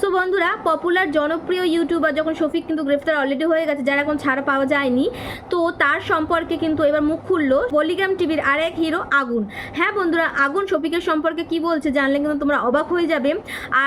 So বন্ধুরা popular জনপ্রিয় YouTuber যখন শফিক কিন্তু গ্রেফতার অলরেডি হয়ে গেছে, যারা এখন ছাড়া পাওয়া যায়নি, তো তার সম্পর্কে কিন্তু এবার মুখ খুললো পলিগ্রাম টিভির আর এক হিরো আগুন। হ্যাঁ বন্ধুরা, আগুন শফিকের সম্পর্কে কি বলছে জানলে কিন্তু তোমরা অবাক হয়ে যাবে।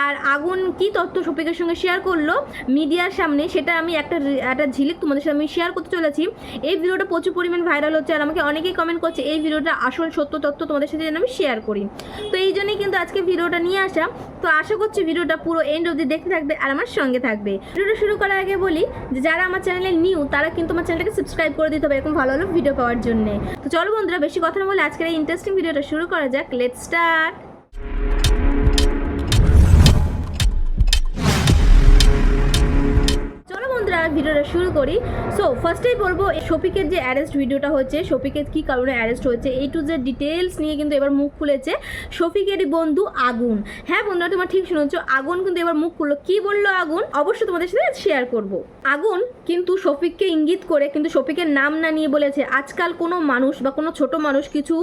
আর আগুন কি তথ্য শফিকের সঙ্গে শেয়ার করল মিডিয়ার সামনে, সেটা আমি একটা একটা ঝিলিক তোমাদের সামনে শেয়ার করতে চলেছি। এই ভিডিওটা প্রচুর পরিমাণ ভাইরাল হচ্ছে, আর আমাকে অনেকেই কমেন্ট করছে, এই ভিডিওটা আসল সত্য তথ্য তোমাদের সাথে যেন আমি শেয়ার করি। তো এই জন্যই কিন্তু আজকে ভিডিওটা নিয়ে আসা। তো আশা করছি ভিডিওটা পুরো এন্ড অবধি দেখতে থাকবে আর আমার সঙ্গে থাকবে। ভিডিওটা শুরু করার আগে বলি যে যারা আমার চ্যানেলে নিউ, তারা কিন্তু আমার চ্যানেলটাকে সাবস্ক্রাইব করে দিতে হবে এরকম ভালো ভালো ভিডিও পাওয়ার জন্য। তো চলো বন্ধুরা, বেশি কথা না বলে আজকের এই ইন্টারেস্টিং ভিডিওটা শুরু করা যাক। লেট স্টার্ট ভিডিওটা শুরু করি। সো ফার্স্টেই বলব শফিকের যে অ্যারেস্ট ভিডিওটা হচ্ছে, শফিকের কি কারণে অ্যারেস্ট হয়েছে এই টু যে ডিটেলস নিয়ে কিন্তু এবার মুখ খুলেছে শফিকেরই বন্ধু আগুন। হ্যাঁ বন্ধুরা, তোমরা ঠিক শুনেছো, আগুন কিন্তু এবার মুখ খুললো। কি বলল আগুন? অবশ্যই তোমাদের সাথে শেয়ার করব। আগুন কিন্তু শফিককে ইঙ্গিত করে, কিন্তু শফিকের নাম না নিয়ে বলেছে, আজকাল কোনো মানুষ বা কোনো ছোট মানুষ কিছু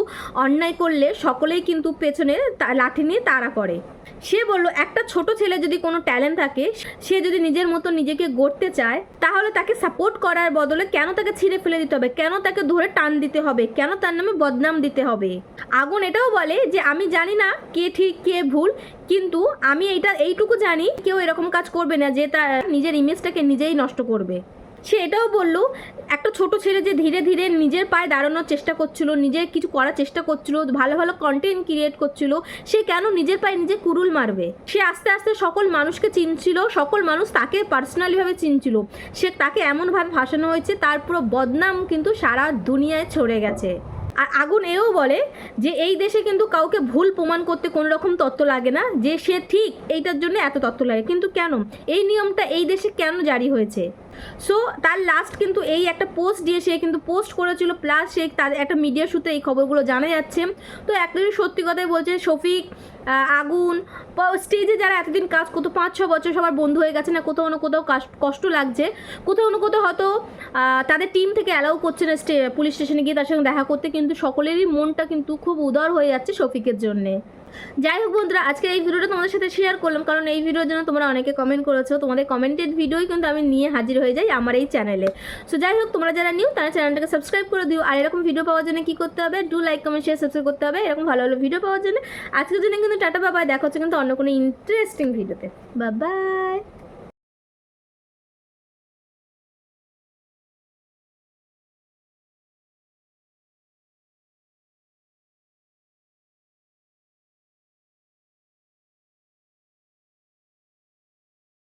অন্যায় করলে সকলেই কিন্তু পেছনে লাঠি নিয়ে তাড়া করে। সে বলল, একটা ছোট ছেলে যদি কোনো ট্যালেন্ট থাকে, সে যদি নিজের মতো নিজেকে গড়তে চায়, তাহলে তাকে সাপোর্ট করার বদলে কেন তাকে ছিঁড়ে ফেলে দিতে হবে? কেন তাকে ধরে টান দিতে হবে? কেন তার নামে বদনাম দিতে হবে? আগুন এটাও বলে যে, আমি জানি না কে ঠিক, কে ভুল, কিন্তু আমি এইটা, এইটুকু জানি, কেউ এরকম কাজ করবে না যে তার নিজের ইমেজটাকে নিজেই নষ্ট করবে। সে এটাও বলল, একটা ছোট ছেলে যে ধীরে ধীরে নিজের পায়ে দাঁড়ানোর চেষ্টা করছিল, নিজে কিছু করার চেষ্টা করছিল, ভালো ভালো কন্টেন্ট ক্রিয়েট করছিল, সে কেন নিজের পায়ে নিজে কুরুল মারবে? সে আস্তে আস্তে সকল মানুষকে চিনছিল, সকল মানুষ তাকে পার্সোনালিভাবে চিনছিল। সে তাকে এমনভাবে ভাসানো হয়েছে, তার পুরো বদনাম কিন্তু সারা দুনিয়ায় ছড়ে গেছে। আর আগুন এও বলে যে এই দেশে কিন্তু কাউকে ভুল প্রমাণ করতে কোনো রকম তত্ত্ব লাগে না, যে সে ঠিক এইটার জন্য এত তত্ত্ব লাগে। কিন্তু কেন? এই নিয়মটা এই দেশে কেন জারি হয়েছে? সো তার লাস্ট কিন্তু এই একটা পোস্ট দিয়ে সে কিন্তু পোস্ট করেছিল প্লাস সে তাদের একটা মিডিয়া সূত্রে এই খবরগুলো জানা যাচ্ছে। তো একদমই সত্যি কথাই বলছে, শফিক আগুন স্টেজে যারা এতদিন কাজ করতো, পাঁচ, ছ বছর সবার বন্ধু হয়ে গেছে না, কোথাও না কোথাও কষ্ট লাগছে। কোথাও না কোথাও হয়তো তাদের টিম থেকে অ্যালাউ করছে না পুলিশ স্টেশনে গিয়ে তার সঙ্গে দেখা করতে, কিন্তু সকলেরই মনটা কিন্তু খুব উদার হয়ে যাচ্ছে শফিকের জন্যে। যাই হোক বন্ধুরা আজকে এই ভিডিওটা তোমাদের সাথে শেয়ার করলাম, কারণ এই ভিডিওর জন্য তোমরা অনেকে কমেন্ট করেছ। তোমাদের কমেন্টেড ভিডিওই কিন্তু আমি নিয়ে হাজির হয়ে যাই আমার এই চ্যানেলে সো যাই হোক, তোমরা যারা নিউ তারা চ্যানেলটাকে সাবস্ক্রাইব করে দিও। আর এরকম ভিডিও পাওয়ার জন্য কী করতে হবে? Do like comment share subscribe করতে হবে। এরকম ভালো ভালো ভিডিও পাওয়ার জন্য। আজকের জন্য কিন্তু টাটা বাবাই দেখা হচ্ছে কিন্তু অন্য কোনো ইন্টারেস্টিং ভিডিওতে বা বাই